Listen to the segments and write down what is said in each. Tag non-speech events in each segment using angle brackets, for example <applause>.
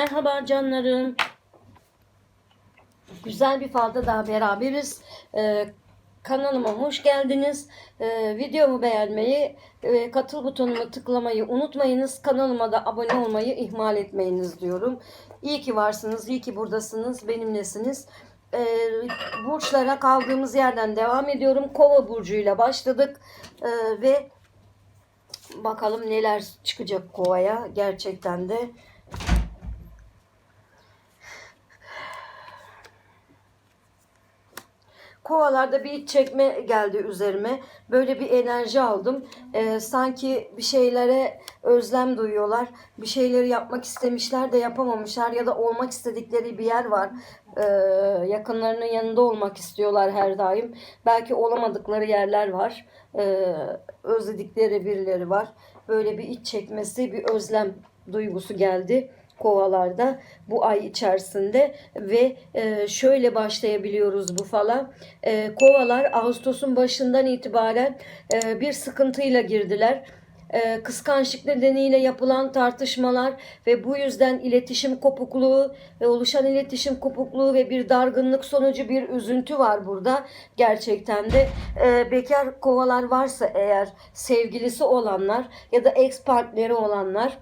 Merhaba canlarım. Güzel bir falda daha beraberiz. Ee, kanalıma hoş geldiniz. Ee, videomu beğenmeyi ve katıl butonuna tıklamayı unutmayınız. Kanalıma da abone olmayı ihmal etmeyiniz diyorum. İyi ki varsınız, iyi ki buradasınız, benimlesiniz. Ee, burçlara kaldığımız yerden devam ediyorum. Kova burcuyla başladık Ee, ve bakalım neler çıkacak kovaya gerçekten de. Kovalarda bir çekme geldi üzerime. Böyle bir enerji aldım. Ee, sanki bir şeylere özlem duyuyorlar. Bir şeyleri yapmak istemişler de yapamamışlar ya da olmak istedikleri bir yer var. Ee, yakınlarının yanında olmak istiyorlar her daim. Belki olamadıkları yerler var. Ee, özledikleri birileri var. Böyle bir iç çekmesi, bir özlem duygusu geldi kovalarda bu ay içerisinde ve e, şöyle başlayabiliyoruz bu fala. E, kovalar Ağustos'un başından itibaren e, bir sıkıntıyla girdiler. E, kıskançlık nedeniyle yapılan tartışmalar ve bu yüzden iletişim kopukluğu ve oluşan iletişim kopukluğu ve bir dargınlık sonucu bir üzüntü var burada gerçekten de E, bekar kovalar varsa eğer sevgilisi olanlar ya da ex partneri olanlar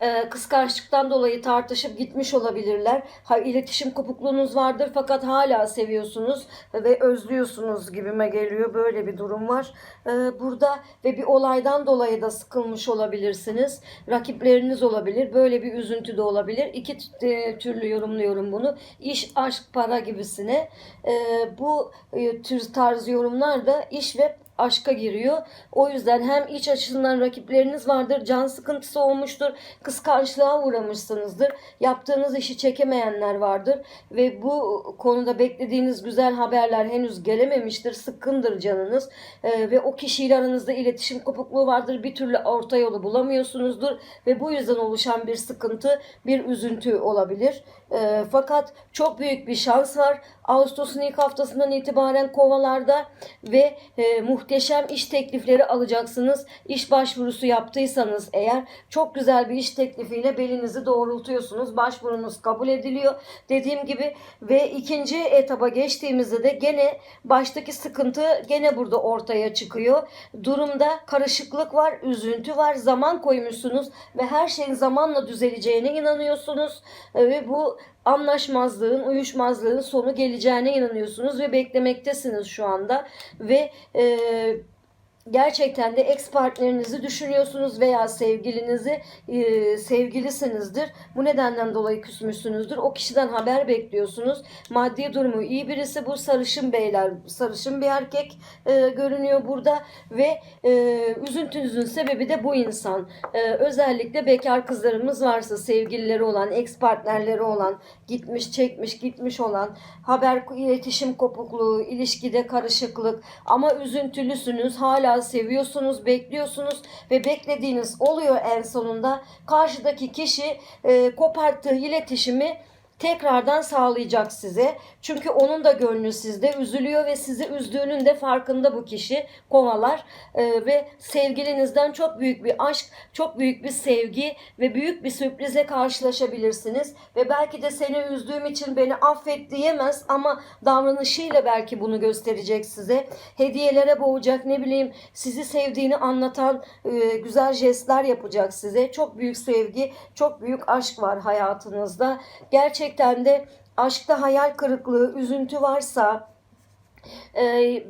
e, kıskançlıktan dolayı tartışıp gitmiş olabilirler. Ha, iletişim kopukluğunuz vardır fakat hala seviyorsunuz ve özlüyorsunuz gibime geliyor. Böyle bir durum var e, burada ve bir olaydan dolayı da sıkılmış olabilirsiniz. Rakipleriniz olabilir. Böyle bir üzüntü de olabilir. İki e, türlü yorumluyorum bunu. İş, aşk, para gibisine. E, bu e, tür tarz yorumlar da iş ve aşka giriyor. O yüzden hem iç açısından rakipleriniz vardır, can sıkıntısı olmuştur, kıskançlığa uğramışsınızdır, yaptığınız işi çekemeyenler vardır ve bu konuda beklediğiniz güzel haberler henüz gelememiştir, sıkkındır canınız Ee, ve o kişiyle aranızda iletişim kopukluğu vardır, bir türlü orta yolu bulamıyorsunuzdur ve bu yüzden oluşan bir sıkıntı, bir üzüntü olabilir. Ee, fakat çok büyük bir şans var. Ağustos'un ilk haftasından itibaren kovalarda ve e, muhteşem iş teklifleri alacaksınız. İş başvurusu yaptıysanız eğer çok güzel bir iş teklifiyle belinizi doğrultuyorsunuz. Başvurunuz kabul ediliyor. Dediğim gibi ve ikinci etaba geçtiğimizde de gene baştaki sıkıntı gene burada ortaya çıkıyor. Durumda karışıklık var, üzüntü var, zaman koymuşsunuz ve her şeyin zamanla düzeleceğine inanıyorsunuz E, ve bu anlaşmazlığın, uyuşmazlığın sonu geleceğine inanıyorsunuz ve beklemektesiniz şu anda. Ve e, gerçekten de ex partnerinizi düşünüyorsunuz veya sevgilinizi e, sevgilisinizdir. Bu nedenden dolayı küsmüşsünüzdür. O kişiden haber bekliyorsunuz. Maddi durumu iyi birisi bu sarışın beyler, sarışın bir erkek e, görünüyor burada ve e, üzüntünüzün sebebi de bu insan. E, özellikle bekar kızlarımız varsa sevgilileri olan, ex partnerleri olan, gitmiş çekmiş gitmiş olan, haber iletişim kopukluğu, ilişkide karışıklık ama üzüntülüsünüz, hala seviyorsunuz, bekliyorsunuz ve beklediğiniz oluyor en sonunda. Karşıdaki kişi e, koparttığı iletişimi tekrardan sağlayacak size. Çünkü onun da gönlü sizde üzülüyor ve sizi üzdüğünün de farkında bu kişi kovalar Ee, ve sevgilinizden çok büyük bir aşk, çok büyük bir sevgi ve büyük bir sürprizle karşılaşabilirsiniz ve belki de seni üzdüğüm için beni affet diyemez ama davranışıyla belki bunu gösterecek size. Hediyelere boğacak ne bileyim sizi sevdiğini anlatan e, güzel jestler yapacak size. Çok büyük sevgi, çok büyük aşk var hayatınızda. Gerçekten de aşkta hayal kırıklığı, üzüntü varsa, e,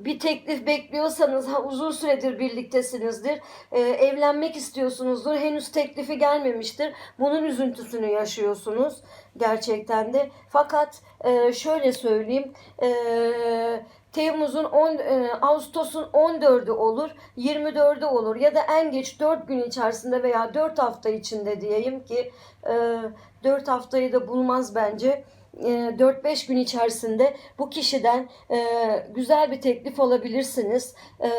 bir teklif bekliyorsanız ha, uzun süredir birliktesinizdir. E, evlenmek istiyorsunuzdur. Henüz teklifi gelmemiştir. Bunun üzüntüsünü yaşıyorsunuz gerçekten de. Fakat e, şöyle söyleyeyim. E, Temmuz'un 10 e, Ağustos'un 14'ü olur, 24'ü olur ya da en geç 4 gün içerisinde veya 4 hafta içinde diyeyim ki e, 4 haftayı da bulmaz bence. E, 4-5 gün içerisinde bu kişiden e, güzel bir teklif alabilirsiniz. E,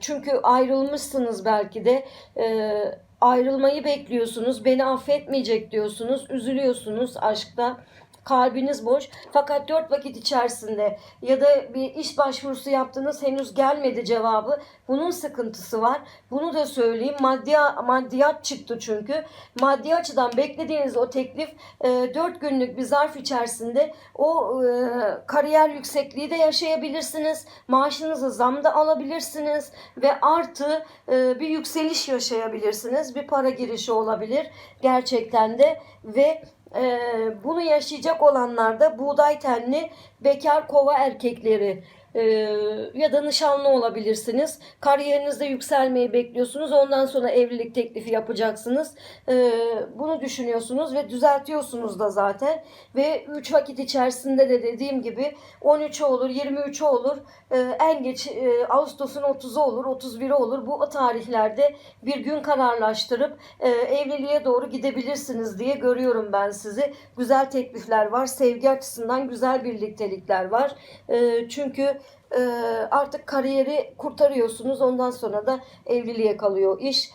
çünkü ayrılmışsınız belki de. E, ayrılmayı bekliyorsunuz. Beni affetmeyecek diyorsunuz. Üzülüyorsunuz aşkta. Kalbiniz boş. Fakat dört vakit içerisinde ya da bir iş başvurusu yaptınız henüz gelmedi cevabı. Bunun sıkıntısı var. Bunu da söyleyeyim. Maddi, maddiyat çıktı çünkü. Maddi açıdan beklediğiniz o teklif e, 4 günlük bir zarf içerisinde o e, kariyer yüksekliği de yaşayabilirsiniz. Maaşınızı zam da alabilirsiniz ve artı e, bir yükseliş yaşayabilirsiniz. Bir para girişi olabilir gerçekten de ve e, bunu yaşayacak olanlar da buğday tenli bekar kova erkekleri e, ya da nişanlı olabilirsiniz. Kariyerinizde yükselmeyi bekliyorsunuz. Ondan sonra evlilik teklifi yapacaksınız. E, bunu düşünüyorsunuz ve düzeltiyorsunuz da zaten. Ve 3 vakit içerisinde de dediğim gibi 13'ü olur, 23'ü olur. E, en geç e, Ağustos'un 30'u olur, 31'i olur. Bu tarihlerde bir gün kararlaştırıp e, evliliğe doğru gidebilirsiniz diye görüyorum ben sizi. Güzel teklifler var. Sevgi açısından güzel birliktelikler var. E, çünkü e, artık kariyeri kurtarıyorsunuz. Ondan sonra da evliliğe kalıyor iş.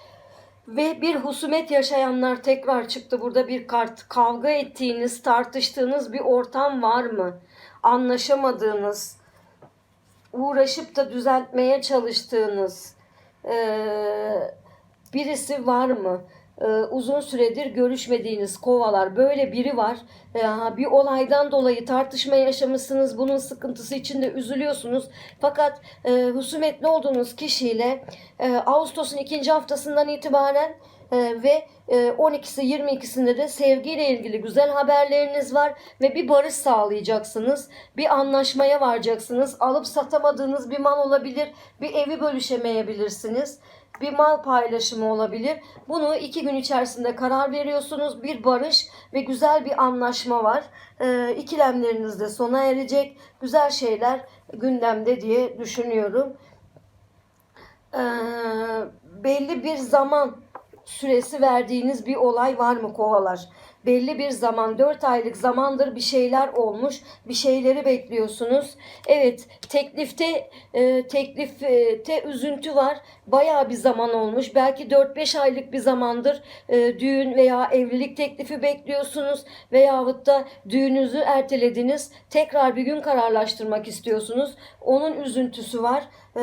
Ve bir husumet yaşayanlar tekrar çıktı. Burada bir kart. Kavga ettiğiniz, tartıştığınız bir ortam var mı? Anlaşamadığınız, uğraşıp da düzeltmeye çalıştığınız eee, birisi var mı? Eee, uzun süredir görüşmediğiniz kovalar böyle biri var. Eee, bir olaydan dolayı tartışma yaşamışsınız. Bunun sıkıntısı içinde üzülüyorsunuz. Fakat eee husumetli olduğunuz kişiyle eee, Ağustos'un ikinci haftasından itibaren eee, ve eee, 12'si 22'sinde de sevgiyle ilgili güzel haberleriniz var ve bir barış sağlayacaksınız. Bir anlaşmaya varacaksınız. Alıp satamadığınız bir mal olabilir. Bir evi bölüşemeyebilirsiniz. Bir mal paylaşımı olabilir. Bunu iki gün içerisinde karar veriyorsunuz. Bir barış ve güzel bir anlaşma var. Ee, ikilemleriniz de sona erecek. Güzel şeyler gündemde diye düşünüyorum. Ee, belli bir zaman süresi verdiğiniz bir olay var mı kovalar? Belli bir zaman 4 aylık zamandır bir şeyler olmuş. Bir şeyleri bekliyorsunuz. Evet teklifte e, teklifte üzüntü var. Bayağı bir zaman olmuş. Belki 4-5 aylık bir zamandır e, düğün veya evlilik teklifi bekliyorsunuz. Veyahut da düğününüzü ertelediniz. Tekrar bir gün kararlaştırmak istiyorsunuz. Onun üzüntüsü var. Ee,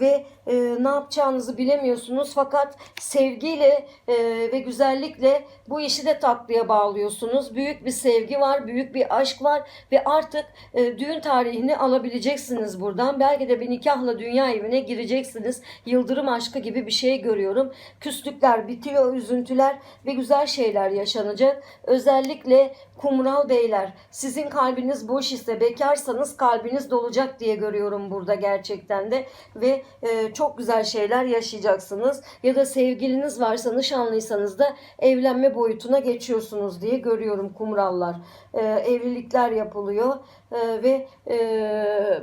ve e, ne yapacağınızı bilemiyorsunuz fakat sevgiyle e, ve güzellikle bu işi de tatlıya bağlıyorsunuz. Büyük bir sevgi var, büyük bir aşk var ve artık e, düğün tarihini alabileceksiniz buradan. Belki de bir nikahla dünya evine gireceksiniz. Yıldırım aşkı gibi bir şey görüyorum. Küslükler bitiyor, üzüntüler ve güzel şeyler yaşanacak. Özellikle kumral beyler sizin kalbiniz boş ise bekarsanız kalbiniz dolacak diye görüyorum burada gerçekten de ve e, çok güzel şeyler yaşayacaksınız. Ya da sevgiliniz varsa nişanlıysanız da evlenme boyutuna geçiyorsunuz diye görüyorum kumrallar. E, evlilikler yapılıyor e, ve e,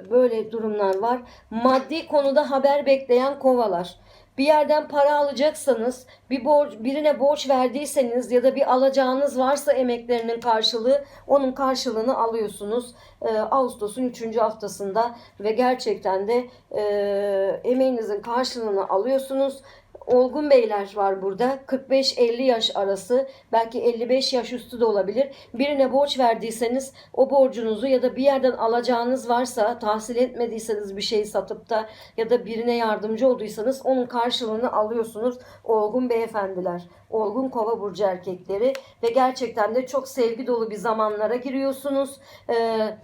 böyle durumlar var. Maddi konuda haber bekleyen kovalar bir yerden para alacaksanız, bir borç, birine borç verdiyseniz ya da bir alacağınız varsa emeklerinin karşılığı, onun karşılığını alıyorsunuz. Ee, Ağustos'un 3. haftasında ve gerçekten de e, emeğinizin karşılığını alıyorsunuz. Olgun beyler var burada. 45-50 yaş arası, belki 55 yaş üstü de olabilir. Birine borç verdiyseniz o borcunuzu ya da bir yerden alacağınız varsa, tahsil etmediyseniz bir şey satıp da ya da birine yardımcı olduysanız onun karşılığını alıyorsunuz. Olgun beyefendiler, olgun kova burcu erkekleri ve gerçekten de çok sevgi dolu bir zamanlara giriyorsunuz. Ee,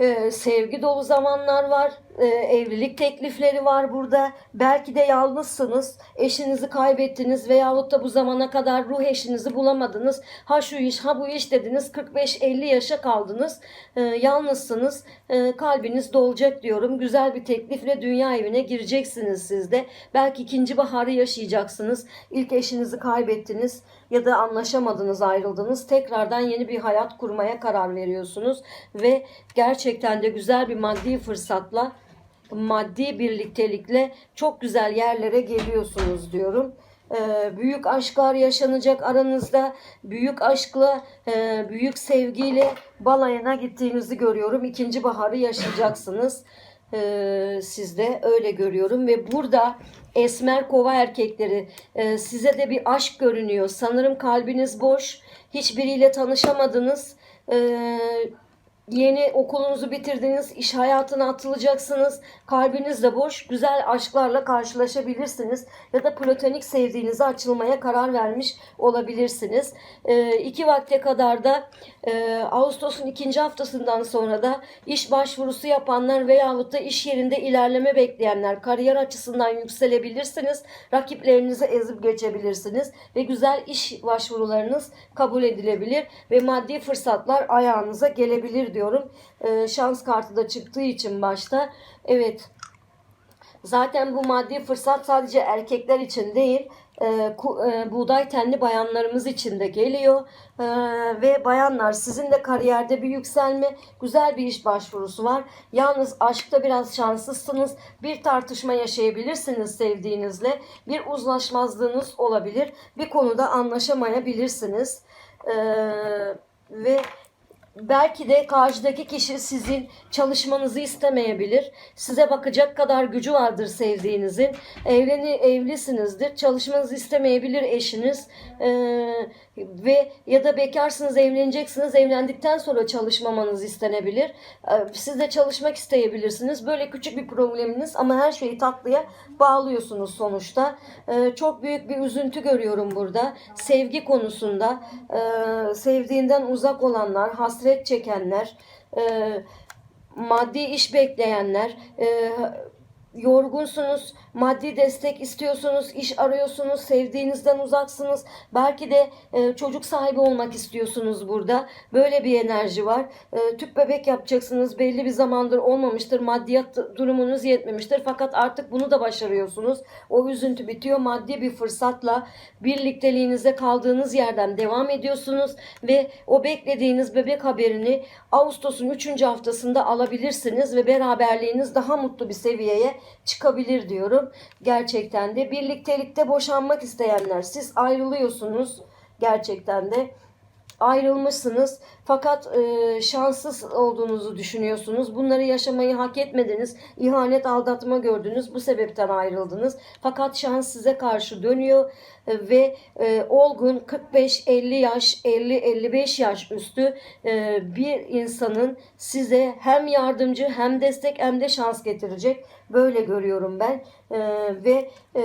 ee, sevgi dolu zamanlar var. Ee, evlilik teklifleri var burada. Belki de yalnızsınız. Eşinizi kaybettiniz veyahut da bu zamana kadar ruh eşinizi bulamadınız. Ha şu iş ha bu iş dediniz. 45-50 yaşa kaldınız. Ee, yalnızsınız. Ee, kalbiniz dolacak diyorum. Güzel bir teklifle dünya evine gireceksiniz siz de. Belki ikinci baharı yaşayacaksınız. İlk eşinizi kaybettiniz ya da anlaşamadınız, ayrıldınız. Tekrardan yeni bir hayat kurmaya karar veriyorsunuz ve gerçekten de güzel bir maddi fırsatla, maddi birliktelikle çok güzel yerlere geliyorsunuz diyorum. Ee, büyük aşklar yaşanacak aranızda. Büyük aşkla, e, büyük sevgiyle balayına gittiğinizi görüyorum. İkinci baharı yaşayacaksınız. Ee, siz de öyle görüyorum ve burada Esmer kova erkekleri e, size de bir aşk görünüyor. Sanırım kalbiniz boş. Hiçbiriyle tanışamadınız. E, Yeni okulunuzu bitirdiniz, iş hayatına atılacaksınız. Kalbiniz de boş, güzel aşklarla karşılaşabilirsiniz. Ya da platonik sevdiğinize açılmaya karar vermiş olabilirsiniz. Ee, iki vakte kadar da e, Ağustos'un ikinci haftasından sonra da iş başvurusu yapanlar veyahut da iş yerinde ilerleme bekleyenler kariyer açısından yükselebilirsiniz. Rakiplerinizi ezip geçebilirsiniz ve güzel iş başvurularınız kabul edilebilir ve maddi fırsatlar ayağınıza gelebilir diyorum. Ee, şans kartı da çıktığı için başta. Evet. Zaten bu maddi fırsat sadece erkekler için değil, e, ku- e, buğday tenli bayanlarımız için de geliyor. E, ve bayanlar sizin de kariyerde bir yükselme, güzel bir iş başvurusu var. Yalnız aşkta biraz şanssızsınız. Bir tartışma yaşayabilirsiniz sevdiğinizle. Bir uzlaşmazlığınız olabilir. Bir konuda anlaşamayabilirsiniz. E, ve Belki de karşıdaki kişi sizin çalışmanızı istemeyebilir. Size bakacak kadar gücü vardır sevdiğinizin. Evleni evlisinizdir. Çalışmanızı istemeyebilir eşiniz. Ee, ve ya da bekarsınız, evleneceksiniz. Evlendikten sonra çalışmamanız istenebilir. Ee, siz de çalışmak isteyebilirsiniz. Böyle küçük bir probleminiz ama her şeyi tatlıya bağlıyorsunuz sonuçta. Ee, çok büyük bir üzüntü görüyorum burada. Sevgi konusunda. Ee, sevdiğinden uzak olanlar, hasret çekenler, maddi iş bekleyenler, yorgunsunuz, maddi destek istiyorsunuz, iş arıyorsunuz, sevdiğinizden uzaksınız. Belki de e, çocuk sahibi olmak istiyorsunuz burada. Böyle bir enerji var. E, tüp bebek yapacaksınız. Belli bir zamandır olmamıştır. Maddiyat durumunuz yetmemiştir. Fakat artık bunu da başarıyorsunuz. O üzüntü bitiyor. Maddi bir fırsatla birlikteliğinize kaldığınız yerden devam ediyorsunuz ve o beklediğiniz bebek haberini Ağustos'un 3. haftasında alabilirsiniz ve beraberliğiniz daha mutlu bir seviyeye çıkabilir diyorum. Gerçekten de. Birliktelikte boşanmak isteyenler siz ayrılıyorsunuz. Gerçekten de ayrılmışsınız fakat e, şanssız olduğunuzu düşünüyorsunuz. Bunları yaşamayı hak etmediniz. İhanet, aldatma gördünüz. Bu sebepten ayrıldınız. Fakat şans size karşı dönüyor ve e, olgun 45-50 yaş, 50-55 yaş üstü e, bir insanın size hem yardımcı hem destek hem de şans getirecek. Böyle görüyorum ben. E, ve e,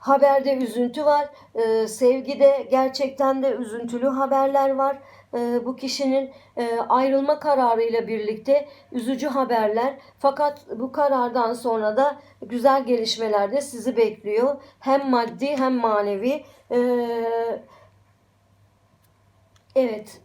Haberde üzüntü var. Ee, sevgide gerçekten de üzüntülü haberler var. Ee, bu kişinin e, ayrılma kararıyla birlikte üzücü haberler. Fakat bu karardan sonra da güzel gelişmeler de sizi bekliyor. Hem maddi hem manevi. Ee, evet.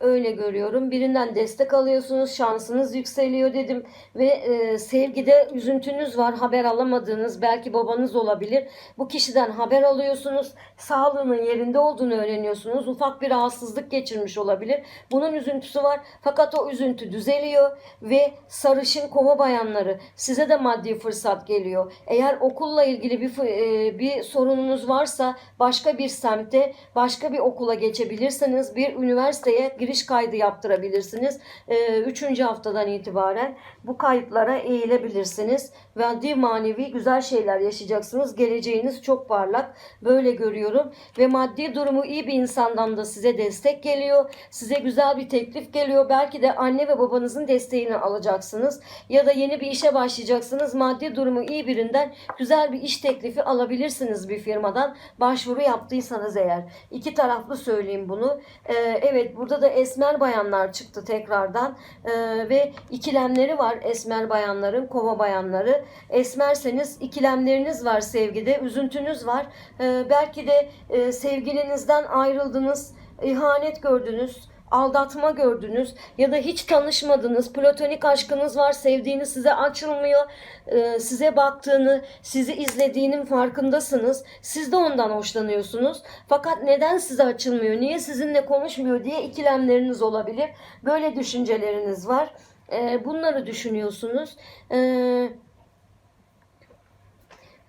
Öyle görüyorum. Birinden destek alıyorsunuz, şansınız yükseliyor dedim ve e, sevgide üzüntünüz var, haber alamadığınız, belki babanız olabilir. Bu kişiden haber alıyorsunuz, sağlığının yerinde olduğunu öğreniyorsunuz. Ufak bir rahatsızlık geçirmiş olabilir. Bunun üzüntüsü var fakat o üzüntü düzeliyor ve sarışın kova bayanları size de maddi fırsat geliyor. Eğer okulla ilgili bir e, bir sorununuz varsa başka bir semte, başka bir okula geçebilirsiniz. Bir üniversiteye giriş kaydı yaptırabilirsiniz. Ee, Üçüncü haftadan itibaren bu kayıtlara eğilebilirsiniz. Maddi manevi güzel şeyler yaşayacaksınız. Geleceğiniz çok parlak. Böyle görüyorum. Ve maddi durumu iyi bir insandan da size destek geliyor. Size güzel bir teklif geliyor. Belki de anne ve babanızın desteğini alacaksınız. Ya da yeni bir işe başlayacaksınız. Maddi durumu iyi birinden güzel bir iş teklifi alabilirsiniz bir firmadan. Başvuru yaptıysanız eğer. İki taraflı söyleyeyim bunu. Ee, evet burada da esmer bayanlar çıktı tekrardan. Ee, ve ikilemleri var esmer bayanların, kova bayanları. Esmerseniz ikilemleriniz var sevgide, üzüntünüz var. Ee, belki de e, sevgilinizden ayrıldınız, ihanet gördünüz aldatma gördünüz ya da hiç tanışmadınız, platonik aşkınız var, sevdiğiniz size açılmıyor, e, size baktığını, sizi izlediğinin farkındasınız. Siz de ondan hoşlanıyorsunuz. Fakat neden size açılmıyor, niye sizinle konuşmuyor diye ikilemleriniz olabilir. Böyle düşünceleriniz var. E, Bunları düşünüyorsunuz. E,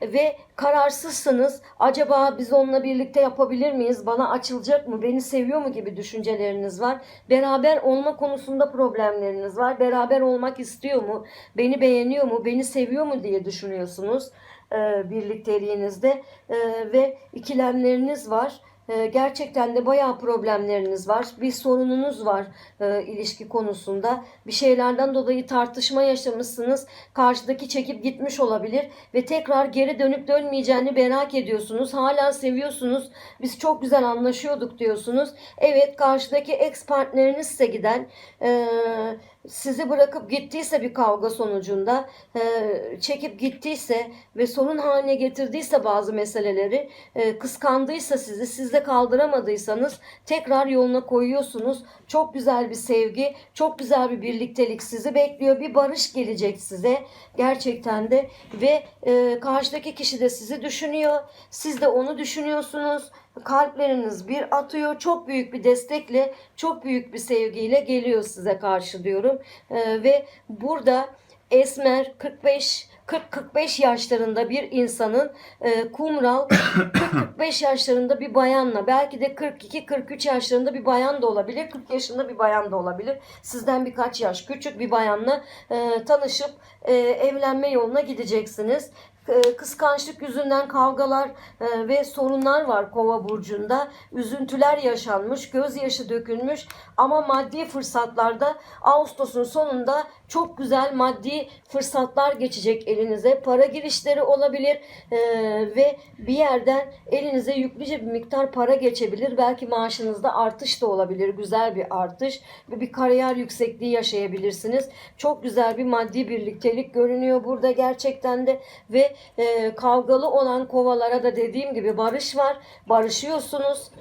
ve kararsızsınız. Acaba biz onunla birlikte yapabilir miyiz? Bana açılacak mı? Beni seviyor mu gibi düşünceleriniz var. Beraber olma konusunda problemleriniz var. Beraber olmak istiyor mu? Beni beğeniyor mu? Beni seviyor mu diye düşünüyorsunuz e, birlikteliğinizde E, ve ikilemleriniz var. E, gerçekten de bayağı problemleriniz var. Bir sorununuz var e, ilişki konusunda. Bir şeylerden dolayı tartışma yaşamışsınız. Karşıdaki çekip gitmiş olabilir ve tekrar geri dönüp dönmeyeceğini merak ediyorsunuz. Hala seviyorsunuz. Biz çok güzel anlaşıyorduk diyorsunuz. Evet karşıdaki ex partnerinizse giden e, sizi bırakıp gittiyse bir kavga sonucunda e, çekip gittiyse ve sorun haline getirdiyse bazı meseleleri e, kıskandıysa sizi siz de kaldıramadıysanız tekrar yoluna koyuyorsunuz. Çok güzel bir sevgi, çok güzel bir birliktelik sizi bekliyor. Bir barış gelecek size gerçekten de ve e, karşıdaki kişi de sizi düşünüyor. Siz de onu düşünüyorsunuz. Kalpleriniz bir atıyor. Çok büyük bir destekle, çok büyük bir sevgiyle geliyor size karşı diyorum. E, ve burada Esmer 45 40-45 yaşlarında bir insanın e, kumral 40-45 yaşlarında bir bayanla belki de 42-43 yaşlarında bir bayan da olabilir 40 yaşında bir bayan da olabilir sizden birkaç yaş küçük bir bayanla e, tanışıp e, evlenme yoluna gideceksiniz kıskançlık yüzünden kavgalar e, ve sorunlar var kova burcunda. Üzüntüler yaşanmış gözyaşı dökülmüş ama maddi fırsatlarda Ağustos'un sonunda çok güzel maddi fırsatlar geçecek elinize. Para girişleri olabilir e, ve bir yerden elinize yüklüce bir miktar para geçebilir. Belki maaşınızda artış da olabilir. Güzel bir artış ve bir kariyer yüksekliği yaşayabilirsiniz. Çok güzel bir maddi birliktelik görünüyor burada gerçekten de ve e, kavgalı olan kovalara da dediğim gibi barış var. Barışıyorsunuz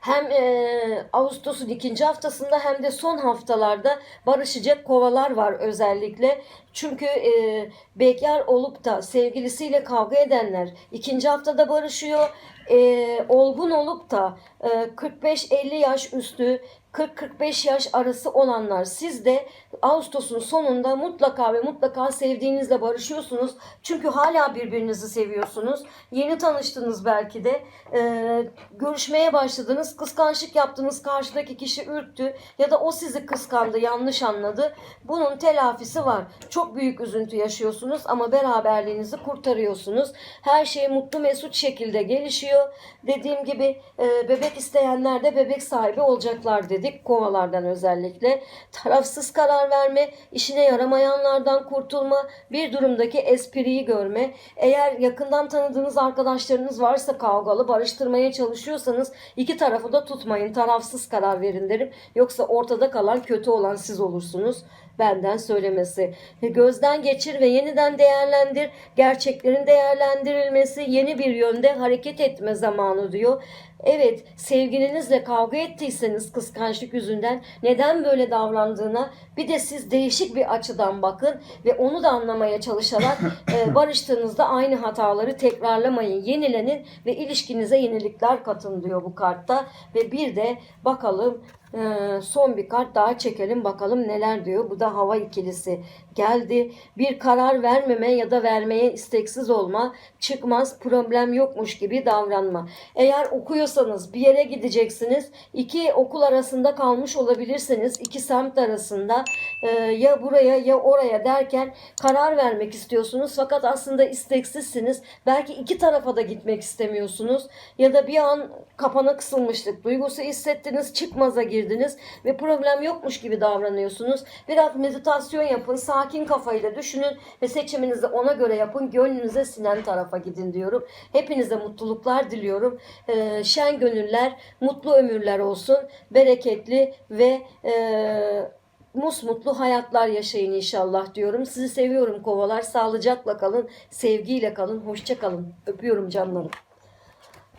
hem e, Ağustos'un ikinci haftasında hem de son haftalarda barışacak kovalar var özellikle. Çünkü e, bekar olup da sevgilisiyle kavga edenler ikinci haftada barışıyor. E, olgun olup da e, 45-50 yaş üstü 40-45 yaş arası olanlar siz de Ağustos'un sonunda mutlaka ve mutlaka sevdiğinizle barışıyorsunuz. Çünkü hala birbirinizi seviyorsunuz. Yeni tanıştınız belki de. Ee, görüşmeye başladınız. Kıskançlık yaptınız. Karşıdaki kişi ürktü. Ya da o sizi kıskandı. Yanlış anladı. Bunun telafisi var. Çok büyük üzüntü yaşıyorsunuz ama beraberliğinizi kurtarıyorsunuz. Her şey mutlu mesut şekilde gelişiyor. Dediğim gibi e, bebek isteyenler de bebek sahibi olacaklar dedik. Kovalardan özellikle. Tarafsız karar verme, işine yaramayanlardan kurtulma, bir durumdaki espriyi görme. Eğer yakından tanıdığınız arkadaşlarınız varsa kavgalı barıştırmaya çalışıyorsanız iki tarafı da tutmayın. Tarafsız karar verin derim. Yoksa ortada kalan kötü olan siz olursunuz benden söylemesi. Gözden geçir ve yeniden değerlendir. Gerçeklerin değerlendirilmesi, yeni bir yönde hareket etme zamanı diyor. Evet, sevgilinizle kavga ettiyseniz kıskançlık yüzünden neden böyle davrandığına bir de siz değişik bir açıdan bakın ve onu da anlamaya çalışarak <laughs> e, barıştığınızda aynı hataları tekrarlamayın, yenilenin ve ilişkinize yenilikler katın diyor bu kartta ve bir de bakalım ee, son bir kart daha çekelim bakalım neler diyor. Bu da hava ikilisi geldi. Bir karar vermeme ya da vermeye isteksiz olma, çıkmaz problem yokmuş gibi davranma. Eğer okuyorsanız bir yere gideceksiniz. iki okul arasında kalmış olabilirsiniz. iki semt arasında e, ya buraya ya oraya derken karar vermek istiyorsunuz. Fakat aslında isteksizsiniz. Belki iki tarafa da gitmek istemiyorsunuz. Ya da bir an kapana kısılmışlık duygusu hissettiniz. Çıkmaza girdiniz ve problem yokmuş gibi davranıyorsunuz. Biraz meditasyon yapın. Sakin kafayla düşünün ve seçiminizi ona göre yapın. Gönlünüze sinen tarafa gidin diyorum. Hepinize mutluluklar diliyorum. Ee, şen gönüller, mutlu ömürler olsun. Bereketli ve e, musmutlu hayatlar yaşayın inşallah diyorum. Sizi seviyorum kovalar. Sağlıcakla kalın, sevgiyle kalın, hoşça kalın. Öpüyorum canlarım.